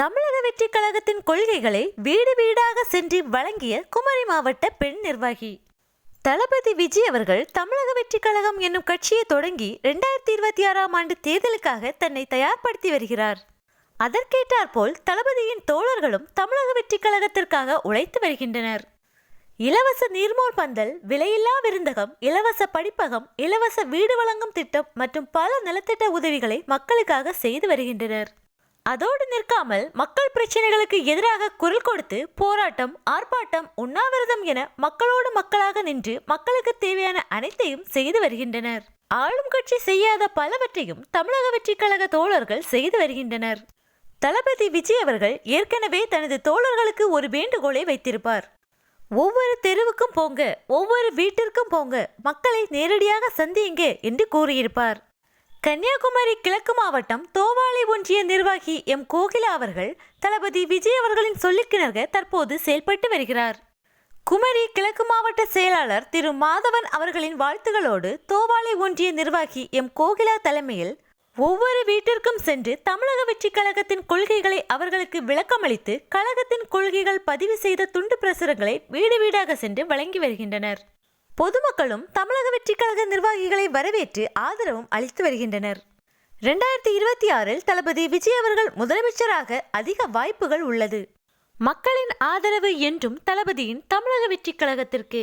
தமிழக வெற்றி கழகத்தின் கொள்கைகளை வீடு வீடாக சென்று வழங்கிய குமரி மாவட்ட பெண் நிர்வாகி. தளபதி விஜய் அவர்கள் தமிழக வெற்றி கழகம் என்னும் கட்சியை தொடங்கி ரெண்டாயிரத்தி இருபத்தி ஆறாம் ஆண்டு தேர்தலுக்காக தன்னை தயார்படுத்தி வருகிறார். அதற்கேற்றாற்போல் தளபதியின் தோழர்களும் தமிழக வெற்றி கழகத்திற்காக உழைத்து வருகின்றனர். இலவச நீர்மோர் பந்தல் விலையில்லா விருந்தகம் இலவச படிப்பகம் இலவச வீடு வழங்கும் திட்டம் மற்றும் பல நலத்திட்ட உதவிகளை மக்களுக்காக செய்து வருகின்றனர். அதோடு நிற்காமல் மக்கள் பிரச்சனைகளுக்கு எதிராக குரல் கொடுத்து போராட்டம் ஆர்ப்பாட்டம் உண்ணாவிரதம் என மக்களோடு மக்களாக நின்று மக்களுக்கு தேவையான அனைத்தையும் செய்து வருகின்றனர். ஆளும் கட்சி செய்யாத பலவற்றையும் தமிழக வெற்றிக் கழக தோழர்கள் செய்து வருகின்றனர். தளபதி விஜய் அவர்கள் ஏற்கனவே தனது தோழர்களுக்கு ஒரு வேண்டுகோளை வைத்திருப்பார். ஒவ்வொரு தெருவுக்கும் போங்க ஒவ்வொரு வீட்டிற்கும் போங்க மக்களை நேரடியாக சந்தியுங்க என்று கூறியிருப்பார். கன்னியாகுமரி கிழக்கு மாவட்டம் தோவாளை ஒன்றிய நிர்வாகி எம் கோகிலா அவர்கள் தளபதி விஜய் அவர்களின் சொல்லிக்கிணர்க தற்போது செயல்பட்டு வருகிறார். குமரி கிழக்கு மாவட்ட செயலாளர் திரு மாதவன் அவர்களின் வாழ்த்துகளோடு தோவாளை ஒன்றிய நிர்வாகி எம் கோகிலா தலைமையில் ஒவ்வொரு வீட்டிற்கும் சென்று தமிழக வெற்றி கழகத்தின் கொள்கைகளை அவர்களுக்கு விளக்கமளித்து கழகத்தின் கொள்கைகள் பதிவு செய்த துண்டு பிரசுரங்களை வீடு வீடாக சென்று வழங்கி வருகின்றனர். பொதுமக்களும் தமிழக வெற்றி கழக நிர்வாகிகளை வரவேற்று ஆதரவும் அளித்து வருகின்றனர். ரெண்டாயிரத்தி இருபத்தி ஆறில் தளபதி விஜய் அவர்கள் முதலமைச்சராக அதிக வாய்ப்புகள் உள்ளது. மக்களின் ஆதரவு என்றும் தளபதியின் தமிழக வெற்றி கழகத்திற்கு